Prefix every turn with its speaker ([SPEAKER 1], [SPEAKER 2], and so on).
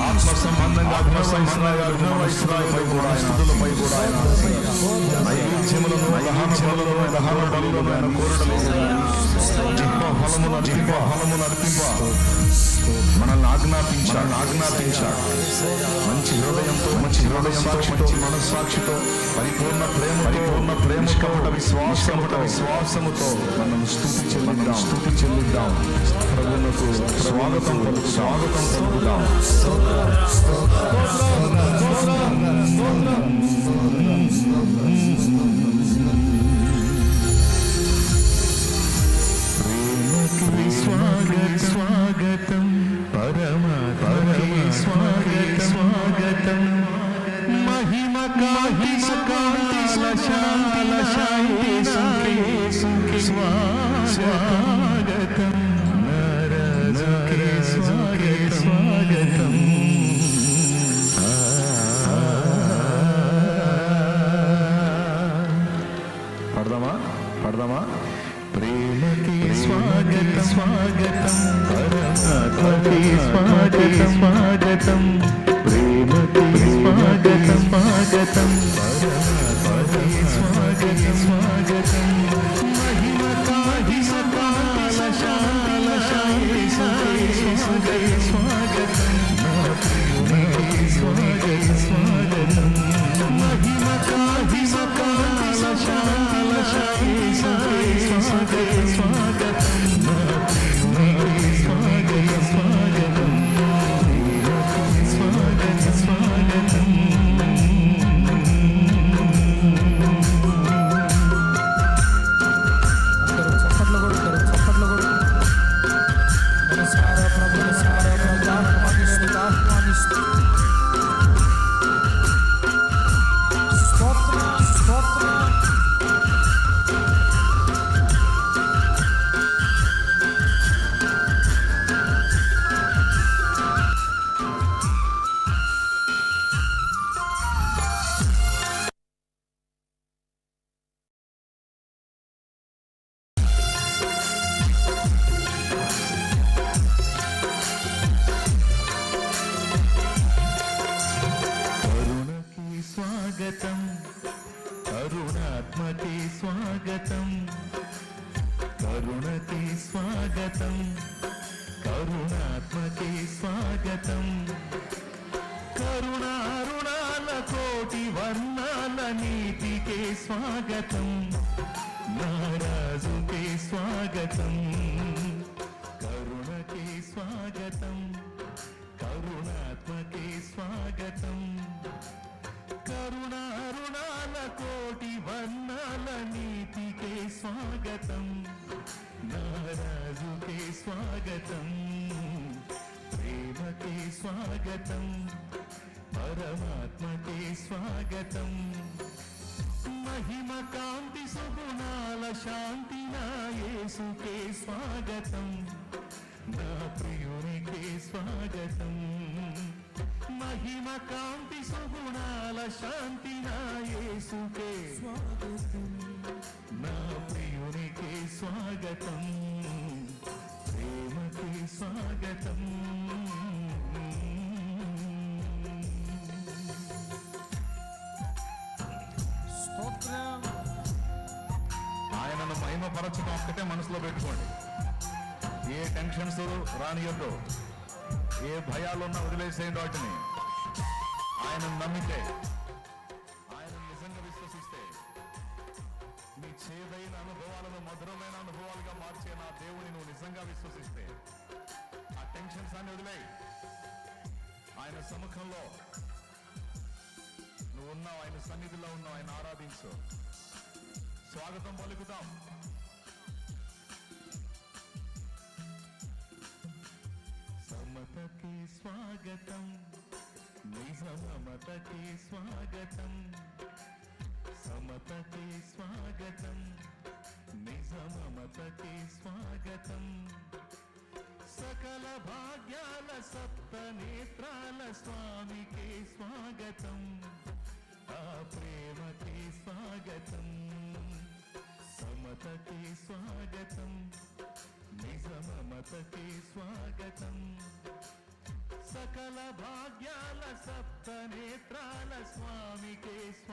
[SPEAKER 1] ఆత్మ సంబంధంగా స్థుతులపై కూడా స్థుతులపై కూడా ఆయన నైవేద్యములను దహనములను దహన బలులను ఆయన కోరడము జిహ్వ ఫలమున జిహ్వ ఫలమును అర్పింప మనల్ని ఆజ్ఞాపించాడు ఆజ్ఞాపించాడు మంచి హృదయంతో మంచి హృదయంతో మంచి మనస్సాక్షితో పరిపూర్ణ ప్రేమ పరిపూర్ణ ప్రేమ కపట విశ్వాసముతో విశ్వాసముతో మనల్ని స్థుతి చెల్లిద్దాం స్థుతి చెల్లిద్దాం ప్రభువునకు స్వాగతం పలుకు స్వాగతం పలుకుదాం ప్రేమకి స్వాగతం స్వాగతం పరమాత్మకి స్వాగతం స్వాగతం మహిమ కాంతి కాంతి శాంతి శాంతి సుఖి స్వాగతం నరజకి స్వాగతం స్వాగతం కరుణకి స్వాగతం. కరుణాత్మకే స్వాగతం. కరుణారుణాల కోటి వర్ణాల నీతికే స్వాగతం. నారాజుకే స్వాగతం. కరుణకే స్వాగతం. కరుణాత్మకే స్వాగతం. కరుణారుణాల కోటి వర్ణాల నీతికే స్వాగతం స్వాగతం. ప్రేమకే స్వాగతం. పరమాత్మకే స్వాగతం. మహిమ కాంతి సుగుణాల శాంతి నాయసుకే స్వాగతం. నా ప్రియునికే స్వాగతం. మహిమ కాంతి సుగుణాల శాంతి
[SPEAKER 2] నాయసుకే
[SPEAKER 1] ఆయనను మహిమపరచడం ఒక్కటే మనసులో పెట్టుకోండి. ఏ టెన్షన్స్ రానియద్దు. ఏ భయాలున్నా వదిలేసేయండి వాటిని. ఆయన నమ్మితే ఆయన నిజంగా విశ్వసిస్తే నీ చేదైన అనుభవాలను మధురమైన అనుభవాలుగా మార్చే నా దేవుని నువ్వు నిజంగా విశ్వసిస్తే ఆ టెన్షన్స్ అన్ని వదిలే ఆయన సముఖంలో నువ్వు ఉన్నావు ఆయన సన్నిధిలో ఉన్నావు ఆయన ఆరాధించు. స్వాగతం పలుకుతాం. స్వాగతం. నిజమతకి స్వాగతం. సమతకి స్వాగతం. నిజమతకి స్వాగతం. సకల భాగ్యాల సప్త నేత్రాల స్వామికి స్వాగతం. ఆ ప్రేమకి స్వాగతం. సమతకి స్వాగతం. నిజమతకి స్వాగతం. సకల భాగ్యాల సప్త నేత్రాల స్వామికే స్వామి